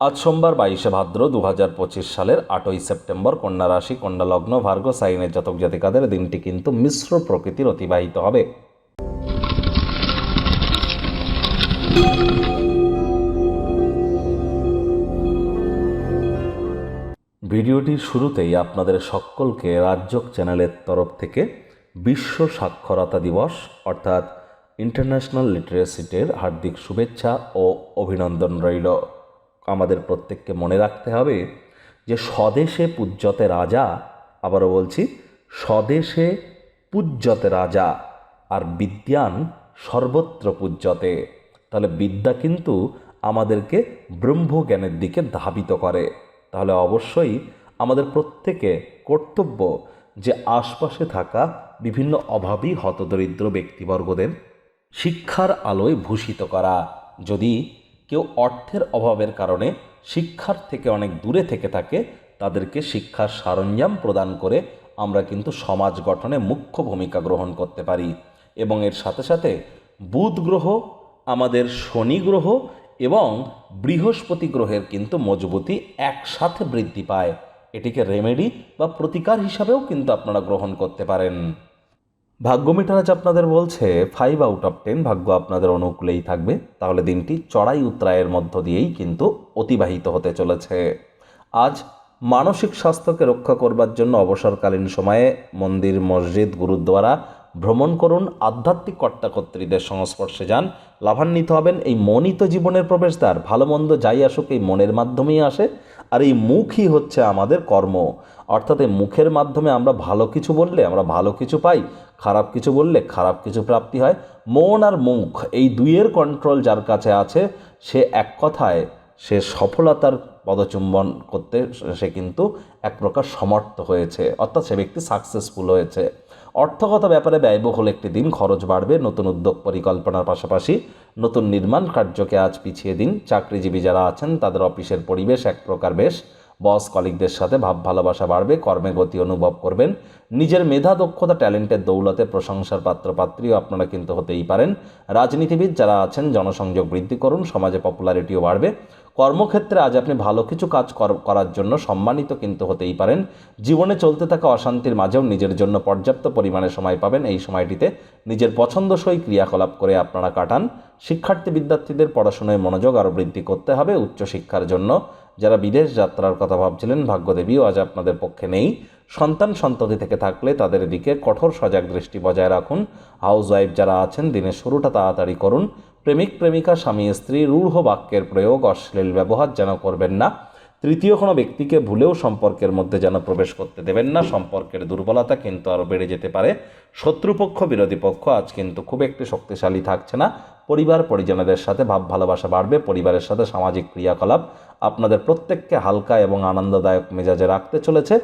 আজ সোমবার বাইশে ভাদ্র দু হাজার পঁচিশ সালের আটই সেপ্টেম্বর কন্যা রাশি, কন্যা লগ্ন, ভার্গ, সাইনের জাতক জাতিকাদের দিনটি কিন্তু মিশ্র প্রকৃতির অতিবাহিত হবে। ভিডিওটির শুরুতেই আপনাদের সকলকে রাজ্যক চ্যানেলের তরফ থেকে বিশ্ব সাক্ষরতা দিবস, অর্থাৎ ইন্টারন্যাশনাল লিটারেসি ডের হার্দিক শুভেচ্ছা ও অভিনন্দন রইল। আমাদের প্রত্যেককে মনে রাখতে হবে যে স্বদেশে পূজ্যতে রাজা, আবারও বলছি, স্বদেশে পূজ্যতে রাজা আর বিদ্যান সর্বত্র পূজ্যতে। তাহলে বিদ্যা কিন্তু আমাদেরকে ব্রহ্মজ্ঞানের দিকে ধাবিত করে। তাহলে অবশ্যই আমাদের প্রত্যেকে কর্তব্য যে আশপাশে থাকা বিভিন্ন অভাবী হতদরিদ্র ব্যক্তিবর্গদের শিক্ষার আলোয় ভূষিত করা। যদি কেউ অর্থের অভাবের কারণে শিক্ষার থেকে অনেক দূরে থেকে থাকে, তাদেরকে শিক্ষার সরঞ্জাম প্রদান করে আমরা কিন্তু সমাজ গঠনে মুখ্য ভূমিকা গ্রহণ করতে পারি। এবং এর সাথে সাথে বুধ গ্রহ, আমাদের শনি গ্রহ এবং বৃহস্পতি গ্রহের কিন্তু মজবুতি একসাথে বৃদ্ধি পায়। এটিকে রেমেডি বা প্রতিকার হিসাবেও কিন্তু আপনারা গ্রহণ করতে পারেন। ভাগ্য মিটার আজ আপনাদের বলছে ফাইভ আউট অফ টেন ভাগ্য আপনাদের অনুকূলেই থাকবে। তাহলে দিনটি চড়াই উত্তরায়ের মধ্য দিয়েই কিন্তু অতিবাহিত হতে চলেছে। আজ মানসিক স্বাস্থ্যকে রক্ষা করবার জন্য অবসরকালীন সময়ে মন্দির, মসজিদ, গুরুদ্বারা ভ্রমণ করুন আধ্যাত্মিক কর্তাকর্ত্রীদের সংস্পর্শে যান, লাভান্বিত হবেন এই মনই তো জীবনের প্রবেশদ্বার। ভালো মন্দ যাই আসুক, এই মনের মাধ্যমেই আসে, আর এই মুখই হচ্ছে আমাদের কর্ম। অর্থাৎ এই মুখের মাধ্যমে আমরা ভালো কিছু বললে আমরা ভালো কিছু পাই, খারাপ কিছু বললে খারাপ কিছু প্রাপ্তি হয়। মন আর মুখ এই দুইয়ের কন্ট্রোল যার কাছে আছে, সে এক কথায় সে সফলতার পদচুম্বন করতে, সে কিন্তু এক প্রকার সমর্থ হয়েছে। অর্থাৎ সে ব্যক্তি সাকসেসফুল হয়েছে। অর্থগত ব্যাপারে ব্যয়বহুল একটি দিন, খরচ বাড়বে, নতুন উদ্যোগ পরিকল্পনার পাশাপাশি নতুন নির্মাণ কার্যকে আজ পিছিয়ে দিন। চাকরিজীবী যারা আছেন, তাদের অফিসের পরিবেশ এক প্রকার বেশ। বস কলিগদের সাথে ভাব ভালোবাসা বাড়বে, কর্মে গতি অনুভব করবেন। নিজের মেধা, দক্ষতা, ট্যালেন্টের দৌলতে প্রশংসার পাত্রপাত্রীও আপনারা কিন্তু হতেই পারেন। রাজনীতিবিদ যারা আছেন, জনসংযোগ বৃদ্ধি করুন, সমাজে পপুলারিটিও বাড়বে। কর্মক্ষেত্রে আজ আপনি ভালো কিছু কাজ কর- করার জন্য সম্মানিত কিন্তু হতেই পারেন। জীবনে চলতে থাকা অশান্তির মাঝেও নিজের জন্য পর্যাপ্ত পরিমাণে সময় পাবেন। এই সময়টিতে নিজের পছন্দসই ক্রিয়াকলাপ করে আপনারা কাটান। শিক্ষার্থী বিদ্যার্থীদের পড়াশোনায় মনোযোগ আরও বৃদ্ধি করতে হবে উচ্চশিক্ষার জন্য। যারা বিদেশ যাত্রার কথা ভাবছিলেন, ভাগ্যদেবীও আজ আপনাদের পক্ষে নেই। সন্তান সন্ততি থেকে থাকলে তাদের দিকে কঠোর সজাগ দৃষ্টি বজায় রাখুন। হাউস ওয়াইফ যারা আছেন, দিনের শুরুটা তাড়াতাড়ি করুন। প্রেমিক, প্রেমিকা, স্বামী, স্ত্রী, রূঢ় বাক্যের প্রয়োগ, অশ্লীল ব্যবহার যেন করবেন না। তৃতীয় কোনো ব্যক্তিকে ভুলেও সম্পর্কের মধ্যে যেন প্রবেশ করতে দেবেন না। সম্পর্কের দুর্বলতা কিন্তু আরও বেড়ে যেতে পারে। শত্রুপক্ষ, বিরোধী পক্ষ আজ কিন্তু খুব একটি শক্তিশালী থাকছে না। পরিবার, পরিজনদের সাথে ভাব, ভালোবাসা বাড়বে, পরিবারের সাথে সামাজিক ক্রিয়াকলাপ আপনাদের প্রত্যেককে হালকা এবং আনন্দদায়ক মেজাজে রাখতে চলেছে।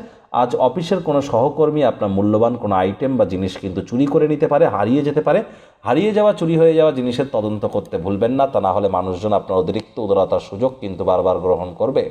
আজ অফিসের কোনো সহকর্মী আপনার মূল্যবান কোনো আইটেম বা জিনিস কিন্তু চুরি করে নিতে পারে, হারিয়ে যেতে পারে। হারিয়ে যাওয়া, চুরি হয়ে যাওয়া জিনিসের তদন্ত করতে ভুলবেন না, তা না হলে মানুষজন আপনার অতিরিক্ত উদারতার সুযোগ কিন্তু বারবার গ্রহণ করবে।